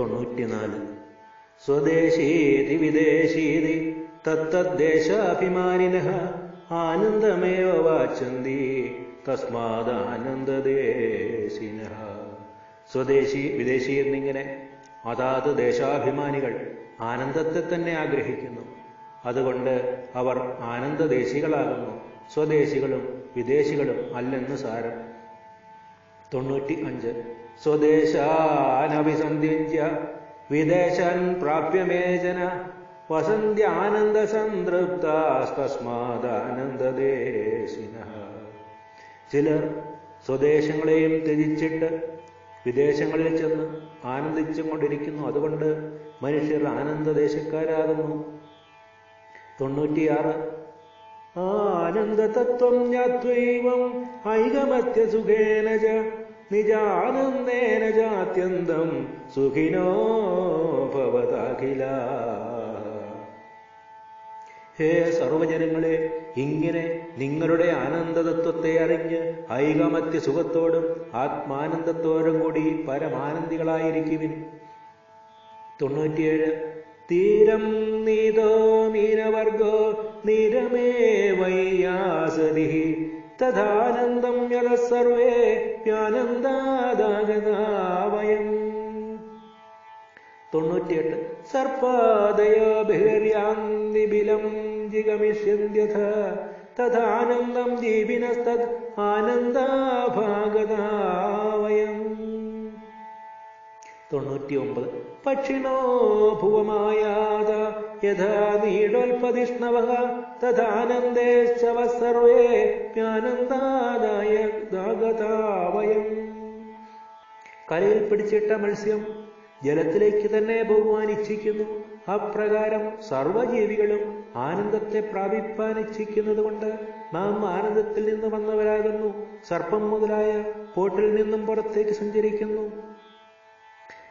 തൊണ്ണൂറ്റിനാല്. സ്വദേശീതി വിദേശീതി തത്തദ്ദേശാഭിമാനിന ആനന്ദമേവ വാചന്തി തസ്മാദാനന്ദദേശിന സ്വദേശി വിദേശി എന്നിങ്ങനെ അതാത് ദേശാഭിമാനികൾ ആനന്ദത്തെ തന്നെ ആഗ്രഹിക്കുന്നു. അതുകൊണ്ട് അവർ ആനന്ദദേശികളാകുന്നു. സ്വദേശികളും വിദേശികളും അല്ലെന്ന് സാരം. തൊണ്ണൂറ്റി അഞ്ച് സ്വദേശാനഭിസന്ധ്യ വിദേശൻ പ്രാപ്യ മേജന സംതൃപ്തസ്തസ്മാദാനന്ദദേശിന ചിലർ സ്വദേശങ്ങളെയും ത്യജിച്ചിട്ട് വിദേശങ്ങളിൽ ചെന്ന് ആനന്ദിച്ചും കൊണ്ടിരിക്കുന്നു അതുകൊണ്ട് മനുഷ്യർ ആനന്ദദേശക്കാരാകുന്നു. തൊണ്ണൂറ്റിയാറ്. ആനന്ദതത്വം ജ്ഞാത്വൈവം ഐകമത്യ സുഖേന ച നിജാനന്ദേന ജാത്യന്തം സുഖിനോ ഭവതാഖില. ഹേ സർവജനങ്ങളെ ഇങ്ങനെ നിങ്ങളുടെ ആനന്ദതത്വത്തെ അറിഞ്ഞ് ഐകമത്യ സുഖത്തോടും ആത്മാനന്ദത്തോടും കൂടി പരമാനന്ദികളായിരിക്കുവിൻ. തൊണ്ണൂറ്റിയേഴ് തീരം നീതോ മീനവർഗോ നിരമേ വൈയാസനി തഥാനന്ദം യത സർവേ ജ്ഞാനന്ദാദാഗതാവയം. തൊണ്ണൂറ്റിയെട്ട്. സർപ്പാദയോ ബഹിര്യാന്തിബിലം ജിഗമിഷ്യന്ത്യഥ തഥാനന്ദം ജീവിനസ്തത് ആനന്ദാഭാഗതാവയം. തൊണ്ണൂറ്റി പക്ഷിണോ ഭുവമായാത യഥാ നീടോൽപതിഷ്ണവ തഥാനന്ദേശ്ചവ സർവേ ജ്ഞാനന്ദാദായ ദാഗതാവയം കരയിൽ പിടിച്ചിട്ട മത്സ്യം ജലത്തിലേക്ക് തന്നെ പോകുവാൻ ഇച്ഛിക്കുന്നു അപ്രകാരം സർവജീവികളും ആനന്ദത്തെ പ്രാപിപ്പാൻ ഇച്ഛിക്കുന്നത് കൊണ്ട് നാം ആനന്ദത്തിൽ നിന്ന് വന്നവരാകുന്നു. സർപ്പം മുതലായ പോട്ടിൽ നിന്നും പുറത്തേക്ക് സഞ്ചരിക്കുന്നു.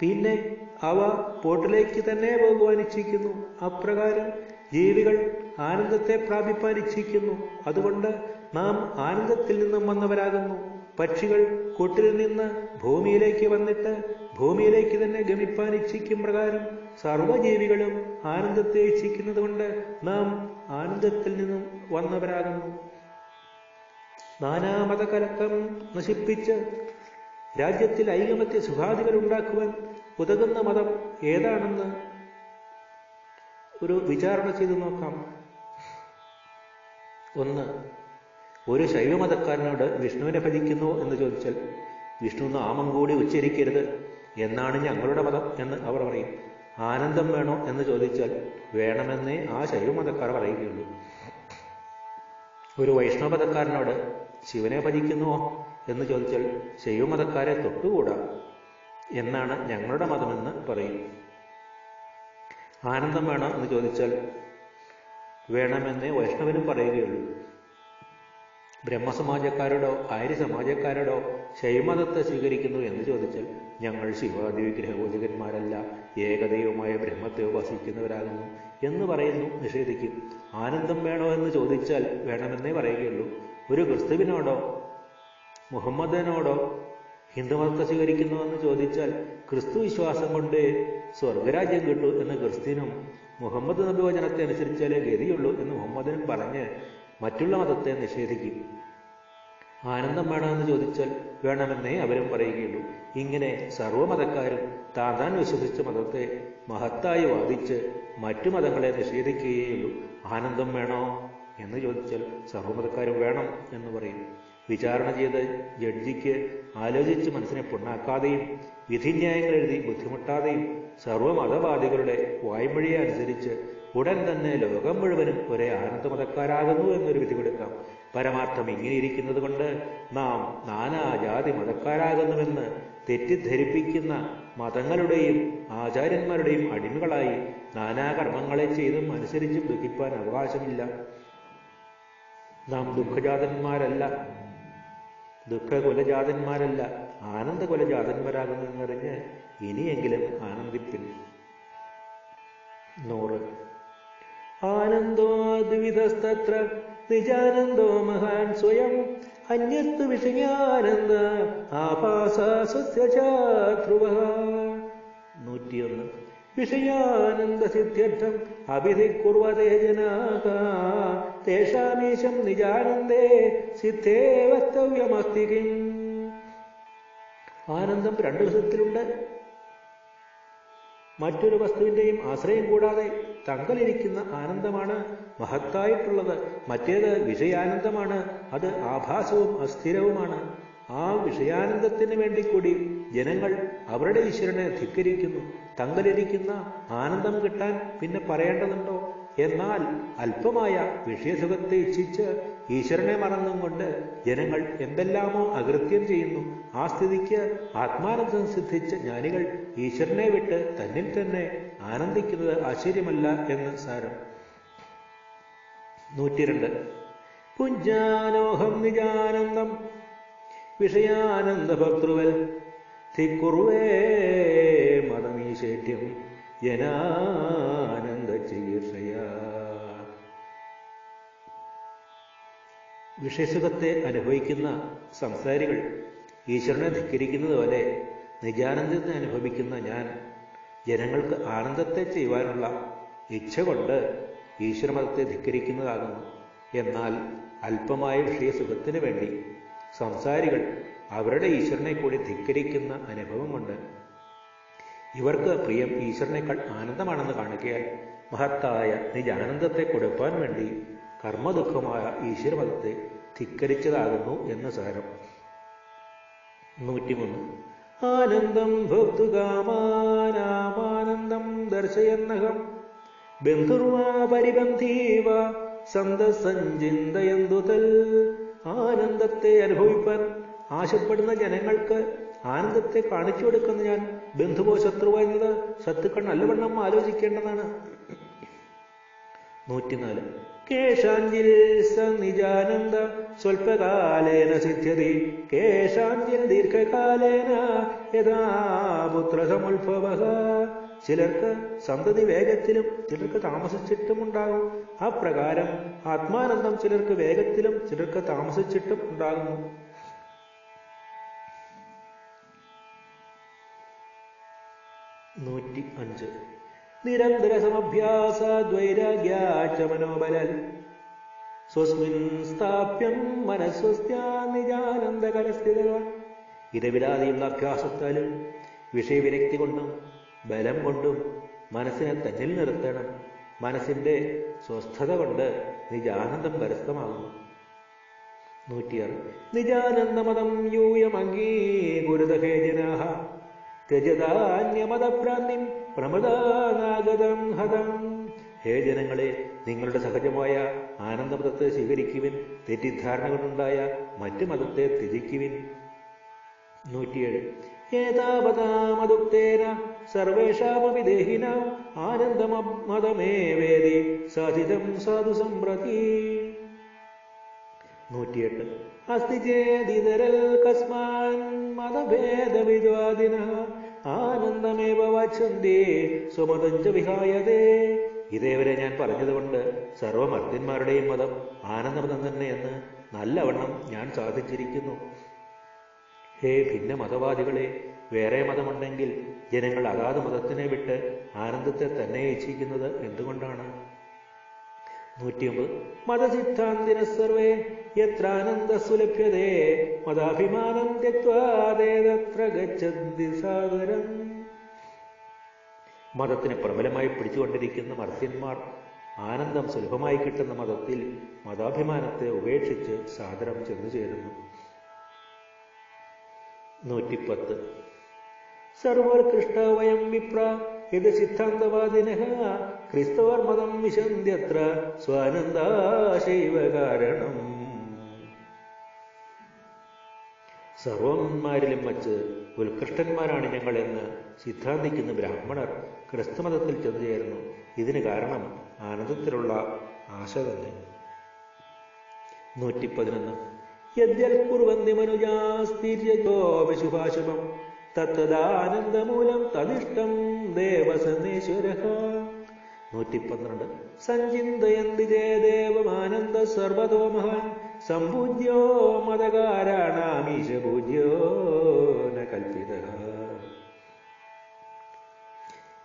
പിന്നെ അവ പോട്ടിലേക്ക് തന്നെ പോകുവാൻ ഇച്ഛിക്കുന്നു. അപ്രകാരം ജീവികൾ ആനന്ദത്തെ പ്രാപിപ്പാൻ ഇച്ഛിക്കുന്നു. അതുകൊണ്ട് നാം ആനന്ദത്തിൽ നിന്നും വന്നവരാകുന്നു. പക്ഷികൾ കൂട്ടിൽ നിന്ന് ഭൂമിയിലേക്ക് വന്നിട്ട് ഭൂമിയിലേക്ക് തന്നെ ഗമിപ്പാൻ ഇച്ഛിക്കും പ്രകാരം സർവജീവികളും ആനന്ദത്തെ ഇച്ഛിക്കുന്നത് കൊണ്ട് നാം ആനന്ദത്തിൽ നിന്നും വന്നവരാകുന്നു. നാനാമതകലക്കം നശിപ്പിച്ച് രാജ്യത്തിൽ ഐകമത്യ സുഖാദികൾ ഉണ്ടാക്കുവാൻ ഉതകുന്ന മതം ഏതാണെന്ന് ഒരു വിചാരണ ചെയ്ത് നോക്കാം. ഒന്ന് ഒരു ശൈവമതക്കാരനോട് വിഷ്ണുവിനെ ഭജിക്കുന്നു എന്ന് ചോദിച്ചാൽ വിഷ്ണു നാമം കൂടി ഉച്ചരിക്കരുത് എന്നാണ് ഞങ്ങളുടെ മതം എന്ന് അവർ പറയും. ആനന്ദം വേണോ? എന്ന് ചോദിച്ചാൽ വേണമെന്നേ ആ ശൈവമതക്കാർ പറയുകയുള്ളൂ. ഒരു വൈഷ്ണവമതക്കാരനോട് ശിവനെ ഭജിക്കുന്നുവോ? എന്ന് ചോദിച്ചാൽ ശൈവമതക്കാരെ തൊട്ടുകൂടാ എന്നാണ് ഞങ്ങളുടെ മതമെന്ന് പറയും. ആനന്ദം വേണോ എന്ന് ചോദിച്ചാൽ വേണമെന്നേ വൈഷ്ണവനും പറയുകയുള്ളൂ. ബ്രഹ്മസമാജക്കാരോടോ ആര്യ സമാജക്കാരോടോ ശൈവമതത്തെ സ്വീകരിക്കുന്നു എന്ന് ചോദിച്ചാൽ ഞങ്ങൾ ശിവാദി വിഗ്രഹപൂജകന്മാരല്ല ഏകദൈവമായ ബ്രഹ്മത്തെ ഉപാസിക്കുന്നവരാകുന്നു എന്ന് പറയുന്നു നിഷേധിക്കും. ആനന്ദം വേണോ എന്ന് ചോദിച്ചാൽ വേണമെന്നേ പറയുകയുള്ളൂ. ഒരു ക്രിസ്തുവിനോടോ മുഹമ്മദിനോടോ ഹിന്ദുമതത്തെ സ്വീകരിക്കുന്നു എന്ന് ചോദിച്ചാൽ ക്രിസ്തു വിശ്വാസം കൊണ്ട് സ്വർഗരാജ്യം കിട്ടൂ എന്ന് ക്രിസ്ത്യനും മുഹമ്മദ് നബി വചനത്തെ അനുസരിച്ചാലേ ഗതിയുള്ളൂ എന്ന് മുഹമ്മദിനും പറഞ്ഞ് മറ്റുള്ള മതത്തെ നിഷേധിക്കും. ആനന്ദം വേണമെന്ന് ചോദിച്ചാൽ വേണമെന്നേ അവരും പറയുകയുള്ളൂ. ഇങ്ങനെ സർവമതക്കാരും താൻ താൻ വിശ്വസിച്ച മതത്തെ മഹത്തായി വാദിച്ച് മറ്റു മതങ്ങളെ നിഷേധിക്കുകയുള്ളൂ ആനന്ദം വേണോ എന്ന് ചോദിച്ചാൽ സർവമതക്കാരും വേണം എന്ന് പറയും. വിചാരണ ചെയ്ത് ജഡ്ജിക്ക് ആലോചിച്ച് മനസ്സിനെ പൊണ്ണാക്കാതെയും വിധിന്യായങ്ങൾ എഴുതി ബുദ്ധിമുട്ടാതെയും സർവമതവാദികളുടെ വായ്മൊഴിയെ അനുസരിച്ച് ഉടൻ തന്നെ ലോകം മുഴുവനും ഒരേ ആനന്ദമതക്കാരാകുന്നു എന്നൊരു വിധി കൊടുക്കാം പരമാർത്ഥം ഇങ്ങനെ ഇരിക്കുന്നത് കൊണ്ട് നാം നാനാജാതി മതക്കാരാകുന്നുവെന്ന് തെറ്റിദ്ധരിപ്പിക്കുന്ന മതങ്ങളുടെയും ആചാര്യന്മാരുടെയും അടിമകളായി നാനാകർമ്മങ്ങളെ ചെയ്തും അനുസരിച്ചും ദുഃഖിപ്പാൻ അവകാശമില്ല. നാം ദുഃഖജാതന്മാരല്ല. ദുഃഖകുലജാതന്മാരല്ല. ആനന്ദകുലജാതന്മാരാകുന്നു എന്നറിഞ്ഞ് ഇനിയെങ്കിലും ആനന്ദിപ്പിൽ നൂറ്. ആനന്ദോ ദ്വിധസ്തത്ര നിജാനന്ദോ മഹാൻ സ്വയം അന്യസ്തു വിഷയാനന്ദ ആഭാസ ചാത്രുവ നൂറ്റി വിഷയാനന്ദസിദ്ധ്യർത്ഥം അഭിധിക്കുർവതേ ജനാക തേഷാമീശം നിജാനന്ദേ സിദ്ധേ വക്തവ്യമസ്തി ആനന്ദം രണ്ടു വിധത്തിലുണ്ട് മറ്റൊരു വസ്തുവിന്റെയും ആശ്രയം കൂടാതെ തങ്കലിരിക്കുന്ന ആനന്ദമാണ് മഹത്തായിട്ടുള്ളത്. മറ്റേത് വിഷയാനന്ദമാണ്. അത് ആഭാസവും അസ്ഥിരവുമാണ്. ആ വിഷയാനന്ദത്തിന് വേണ്ടി കൂടി ജനങ്ങൾ അവരുടെ ഈശ്വരനെ ധിക്കരിക്കുന്നു. തങ്കലിരിക്കുന്ന ആനന്ദം കിട്ടാൻ പിന്നെ പറയേണ്ടതുണ്ടോ? എന്നാൽ അല്പമായ വിഷയസുഖത്തെ ഇച്ഛിച്ച് ഈശ്വരനെ മറന്നും കൊണ്ട് ജനങ്ങൾ എന്തെല്ലാമോ അകൃത്യം ചെയ്യുന്നു. ആ സ്ഥിതിക്ക് ആത്മാനന്ദം സിദ്ധിച്ച ജ്ഞാനികൾ ഈശ്വരനെ വിട്ട് തന്നിൽ തന്നെ ആനന്ദിക്കുന്നത് ആശ്ചര്യമല്ല എന്ന് സാരം. നൂറ്റിരണ്ട്. പുഞ്ചാനോഹം നിജാനന്ദം വിഷയാനന്ദ ഭക്തൃവൽ ധിക്കുറുവേ മതമീശേഠ്യം ജനാനന്ദ ചികിത്സയാ. വിഷയസുഖത്തെ അനുഭവിക്കുന്ന സംസാരികൾ ഈശ്വരനെ ധിക്കരിക്കുന്നത് പോലെ നിജാനന്ദത്തെ അനുഭവിക്കുന്ന ഞാൻ ജനങ്ങൾക്ക് ആനന്ദത്തെ ചെയ്യുവാനുള്ള ഇച്ഛ കൊണ്ട് ഈശ്വരമതത്തെ ധിക്കരിക്കുന്നതാകുന്നു. എന്നാൽ അല്പമായ വിഷയസുഖത്തിന് വേണ്ടി സംസാരികൾ അവരുടെ ഈശ്വരനെ കൂടി ധിക്കരിക്കുന്ന അനുഭവം കൊണ്ട് ഇവർക്ക് പ്രിയം ഈശ്വരനേക്കാൾ ആനന്ദമാണെന്ന് കാണുകയാൽ മഹത്തായ നിജാനന്ദത്തെ കൊടുക്കാൻ വേണ്ടി കർമ്മദുഃഖമായ ഈശ്വരമതത്തെ ധിക്കരിച്ചതാകുന്നു എന്ന് സാരം. നൂറ്റിമൂന്ന്. ആനന്ദം ഭക്തുകാമാനാമാനന്ദം ദർശയന്നഹം. ബന്ധുർവാ പരിബന്ധീവ സന്തസഞ്ചിന്തയന്തു തൽ. ആനന്ദത്തെ അനുഭവിപ്പാൻ ആശപ്പെടുന്ന ജനങ്ങൾക്ക് ആനന്ദത്തെ കാണിച്ചു കൊടുക്കുന്ന ഞാൻ ബന്ധുവോ ശത്രുവോ എന്നത് ശത്രുക്കൾ നല്ലവണ്ണം ആലോചിക്കേണ്ടതാണ്. നൂറ്റിനാല്. കേശാഞ്ചിൽ സനിജാനന്ദ സ്വൽപകാലേന സിദ്ധ്യതി കേശാഞ്ചിൽ ദീർഘകാലേന യഥാ പുത്രസമുത്ഭവ. ചിലർക്ക് സന്തതി വേഗത്തിലും ചിലർക്ക് താമസിച്ചിട്ടും ഉണ്ടാകും അപ്രകാരം ആത്മാനന്ദം ചിലർക്ക് വേഗത്തിലും ചിലർക്ക് താമസിച്ചിട്ടും ഉണ്ടാകുന്നു. നൂറ്റി അഞ്ച് നിരന്തര സമഭ്യാസ ദ്വൈരാഗ്യാച്ച മനോബലൽ സ്വസ്മിൻ സ്ഥാപ്യം മനസ്വസ്ത്യാ നിജാനന്ദകരസ്ഥിത ഇടവിടാതെയുള്ള അഭ്യാസത്താലും വിഷയവിരക്തി കൊണ്ടും ബലം കൊണ്ടും മനസ്സിനെ തന്നിൽ നിർത്തണം. മനസ്സിന്റെ സ്വസ്ഥത കൊണ്ട് നിജാനന്ദം കരസ്ഥമാകുന്നു. നൂറ്റിയാറ്. നിജാനന്ദമതം യൂയം അംഗീകുരുതഹേ ജനാഹ. ത്യജതാന്യമതഭ്രാന്തിം പ്രമദാനാഗതം ഹതം. ഹേ ജനങ്ങളെ നിങ്ങളുടെ സഹജമായ ആനന്ദമതത്തെ സ്വീകരിക്കുവിൻ തെറ്റിദ്ധാരണകളുണ്ടായ മറ്റു മതത്തെ ത്യജിക്കുവിൻ. നൂറ്റിയേഴ്. ഏതാവതാമതുക്തേന സർവേഷാമപി ദേഹിനാം ആനന്ദമതമേവേദി സാധിതം സാധു സമ്പ്രതി. നൂറ്റിയെട്ട്. അസ്തി ചേതിതരൽ കസ്മാൻ മതഭേദവിദ്വാദിന ആനന്ദമേവ വാച്ഛന്തി സ്വമതഞ്ച വിഹായതേ ഇതേവരെ ഞാൻ പറഞ്ഞതുകൊണ്ട് സർവമർത്യന്മാരുടെയും മതം ആനന്ദമതം തന്നെയെന്ന് നല്ലവണ്ണം ഞാൻ സാധിച്ചിരിക്കുന്നു. ഹേ ഭിന്ന മതവാദികളെ വേറെ മതമുണ്ടെങ്കിൽ ജനങ്ങൾ അതാത് മതത്തിനെ വിട്ട് ആനന്ദത്തെ തന്നെ ഇച്ഛിക്കുന്നത് എന്തുകൊണ്ടാണ്? നൂറ്റിയൊമ്പത്. മതസിദ്ധാന്തിന സർവേ യത്രാനന്ദ സുലഭ്യതേ മതാഭിമാനം തെത്വാതേതത്ര ഗച്ഛന്തി സാദരം മതത്തിനെ പ്രബലമായി പിടിച്ചുകൊണ്ടിരിക്കുന്ന മർത്യന്മാർ ആനന്ദം സുലഭമായി കിട്ടുന്ന മതത്തിൽ മതാഭിമാനത്തെ ഉപേക്ഷിച്ച് സാദരം ചെന്നു ചേരുന്നു. നൂറ്റിപ്പത്ത്. സർവോത്കൃഷ്ട വയം വിപ്ര ഇത് സിദ്ധാന്തവാദിന ക്രിസ്തവർ മതം വിശന്ത്യത്ര സ്വാനന്ദാശൈവ കാരണം സർവന്മാരിലും വച്ച് ഉത്കൃഷ്ടന്മാരാണ് ഞങ്ങളെന്ന് സിദ്ധാന്തിക്കുന്ന ബ്രാഹ്മണർ ക്രിസ്തുമതത്തിൽ ചെന്നു ചേർന്നു ഇതിന് കാരണം ആനന്ദത്തിലുള്ള ആശ തന്നെ നൂറ്റി പതിനൊന്ന് യദ്യൽ കുറുവന്തി മനുജാസ്തിര്യശുഭാശുഭം തത്തദാനന്ദമൂലം തദിഷ്ടം ദേവസന്ദേശ്വര നൂറ്റി പന്ത്രണ്ട് സഞ്ചിന്തയന്തി ദേവമാനന്ദ സർവതോ മഹാൻ. സംപൂജ്യോ മതകാരാണാമീശപൂജ്യോ ന കൽപ്പിത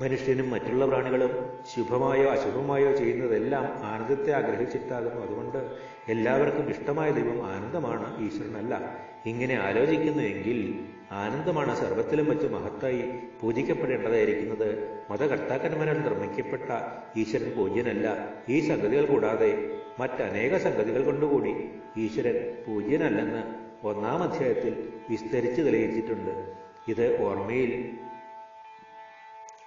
മനുഷ്യനും മറ്റുള്ള പ്രാണികളും ശുഭമായോ അശുഭമായോ ചെയ്യുന്നതെല്ലാം ആനന്ദത്തെ ആഗ്രഹിച്ചിട്ടാകുന്നു. അതുകൊണ്ട് എല്ലാവർക്കും ഇഷ്ടമായ ദൈവം ആനന്ദമാണ് ഈശ്വരനല്ല. ഇങ്ങനെ ആലോചിക്കുന്നുവെങ്കിൽ ആനന്ദമാണ് സർവത്തിലും വെച്ച് മഹത്തായി പൂജിക്കപ്പെടേണ്ടതായിരിക്കുന്നത്. മതകർത്താക്കന്മാരാൽ നിർമ്മിക്കപ്പെട്ട ഈശ്വരൻ പൂജ്യനല്ല. ഈ സംഗതികൾ കൂടാതെ മറ്റനേക സംഗതികൾ കൊണ്ടുകൂടി ഈശ്വരൻ പൂജ്യനല്ലെന്ന് ഒന്നാം അധ്യായത്തിൽ വിസ്തരിച്ച് തെളിയിച്ചിട്ടുണ്ട്. ഇത് ഓർമ്മയിൽ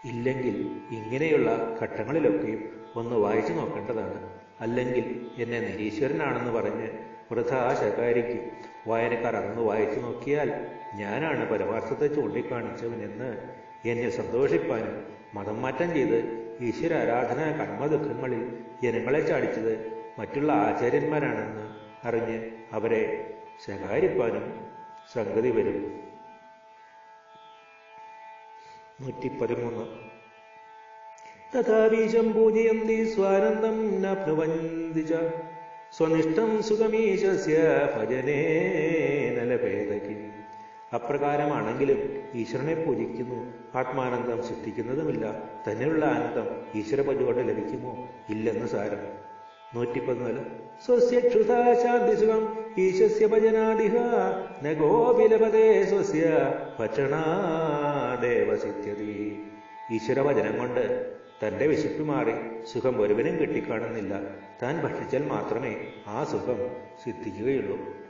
ഇല്ലെങ്കിൽ ഇങ്ങനെയുള്ള ഘട്ടങ്ങളിലൊക്കെയും ഒന്ന് വായിച്ചു നോക്കേണ്ടതാണ്. അല്ലെങ്കിൽ എന്നെ നിരീശ്വരനാണെന്ന് പറഞ്ഞ് വൃഥാ ശകാരിക്കും വായനക്കാർ അന്ന് വായിച്ചു നോക്കിയാൽ ഞാനാണ് പരമാർത്ഥത്തെ ചൂണ്ടിക്കാണിച്ചവനെന്ന് എന്നെ സന്തോഷിപ്പാനും മതം മാറ്റം ചെയ്ത് ഈശ്വര ആരാധന കർമ്മദുഃഖങ്ങളിൽ ജനങ്ങളെ ചാടിച്ചത് മറ്റുള്ള ആചാര്യന്മാരാണെന്ന് അറിഞ്ഞ് അവരെ ശകാരിപ്പാനും സംഗതി വരും. നൂറ്റി പതിമൂന്ന് തഥാബീജം പൂജയന്തി സ്വാനന്ദം ച സ്വനിഷ്ഠം സുഖമീശസ്യ ഭജനേ നലഭേദകിം. അപ്രകാരമാണെങ്കിലും ഈശ്വരനെ പൂജിക്കുന്നു. ആത്മാനന്ദം സിദ്ധിക്കുന്നതുമില്ല. തന്നെയുള്ള ആനന്ദം ഈശ്വര പരിപാടി ലഭിക്കുമോ? ഇല്ലെന്ന് സാരം. നൂറ്റി പതിനാല് സ്വസ്യക്ഷുതാശാന്തിസുഖം ഈശസ്യ ഭജനാദിഹ. നഗോപിലപതേ സ്വസ്യ ഭക്ഷണാദേവസിദ്ധ്യതി ഈശ്വരവചനം കൊണ്ട് തന്റെ വിശപ്പ് മാറി സുഖം ഒരുവനും കിട്ടിക്കാണുന്നില്ല. താൻ ഭക്ഷിച്ചാൽ മാത്രമേ ആ സുഖം സിദ്ധിക്കുകയുള്ളൂ.